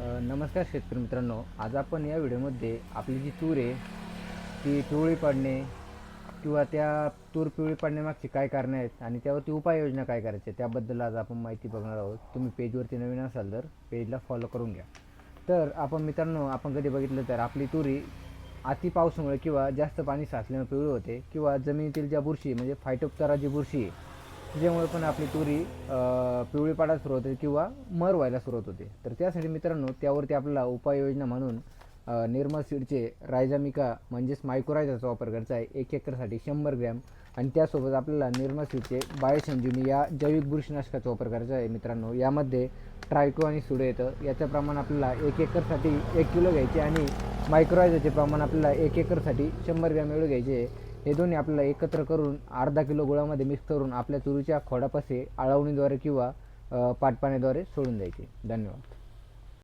नमस्कार शेतकरी मित्रांनो. आज आपण या व्हिडिओमध्ये आपली जी तूर आहे ती पिवळी पडणे किंवा त्या तूर पिवळी पडण्यामागची काय कारणं आहेत आणि त्यावरती उपाययोजना काय करायच्या त्याबद्दल आज आपण माहिती बघणार आहोत. तुम्ही पेजवरती नवीन असाल तर पेजला फॉलो करून घ्या. तर आपण मित्रांनो आपण कधी बघितलं तर आपली तुरी अति पावसामुळे किंवा जास्त पाणी साचल्यामुळे पिवळी होते किंवा जमिनीतील ज्या बुरशी म्हणजे फायटोप्तरा जी बुरशी आहे ज्यामुळे पण आपली तुरी पिवळी पाडायला सुरुवात होते किंवा मर व्हायला सुरुवात होते. तर त्यासाठी मित्रांनो त्यावरती आपल्याला उपाययोजना म्हणून निर्मल सीडचे रायझामिका म्हणजेच मायक्रोरायझाचा वापर करायचा आहे. एक एकरसाठी शंभर ग्रॅम. आणि त्यासोबत आपल्याला निर्मल सीडचे बायोसंजीवनी या जैविक बुरशीनाशकाचा वापर करायचा आहे मित्रांनो. यामध्ये ट्रायको आणि सुडो येतं. याचं प्रमाण आपल्याला एक एकरसाठी एक किलो घ्यायचे आणि मायक्रोरायझाचे प्रमाण आपल्याला एक एकरसाठी शंभर ग्रॅम एवढं घ्यायचे. आहे हे दोन्ही आपल्याला एकत्र करून अर्धा किलो गुळामध्ये मिक्स करून आपल्या तुरीच्या खोडापाशी आळवणीद्वारे किंवा पाटपाण्याद्वारे सोडून द्यायचे. धन्यवाद.